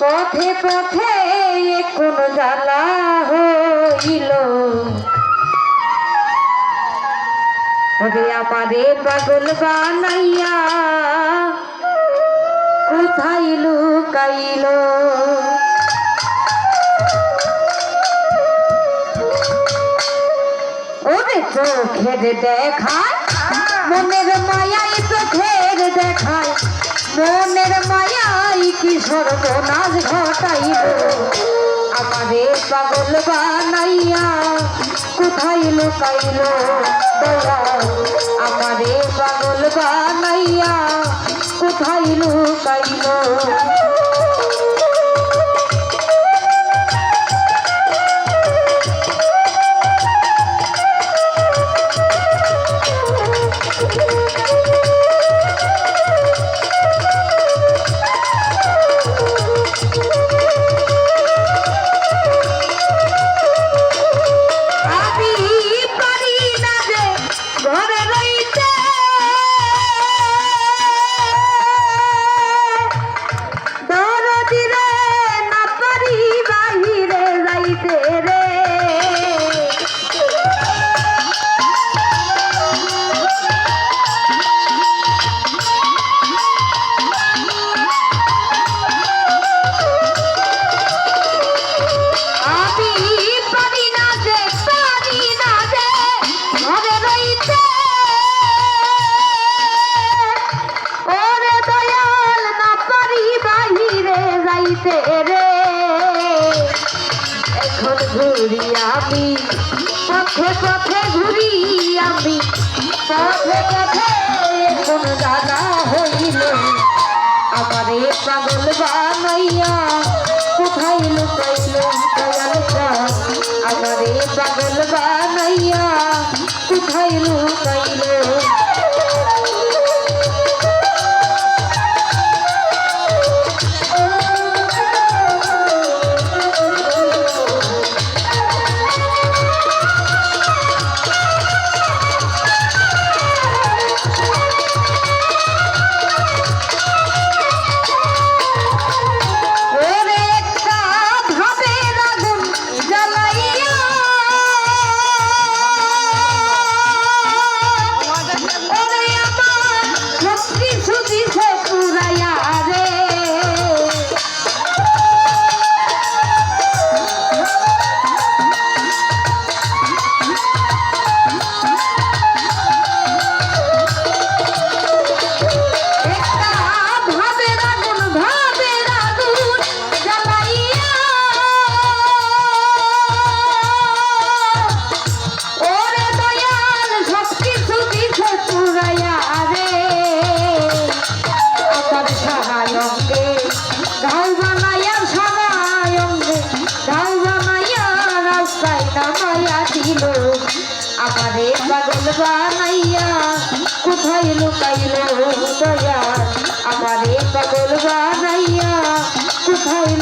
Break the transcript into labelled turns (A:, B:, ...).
A: পথে পথে কোন জ্বালা হইল। ওরে আমারে পাগল বানাইয়া কোথায় লুকাইল? ওরে চোখের দেখায়, মনের মায়াই চোখের দেখায়, মনের মায়াই কি সর্বনাশ ঘটাইল আমারে পাগল বানাইয়া কোথায় লুকাইল দয়া ঘুরি আমি, পথে পথে ঘুরি আমি, পথে পথে কোন দাদা হইল আমারে পাগল বানাইয়া কোথায় লুকাইল দয়াল চাঁদ আমারে পাগল বানাইয়া কোথায় লুকাইল ঢাল বানাইয়া সাহায্যে ঢাল বানাইয়া রাস্তায় নামাইয়া দিল। আমারে পাগল বানাইয়া কোথায় লুকাইল দয়া? আমারে পাগল বানাইয়া কোথায়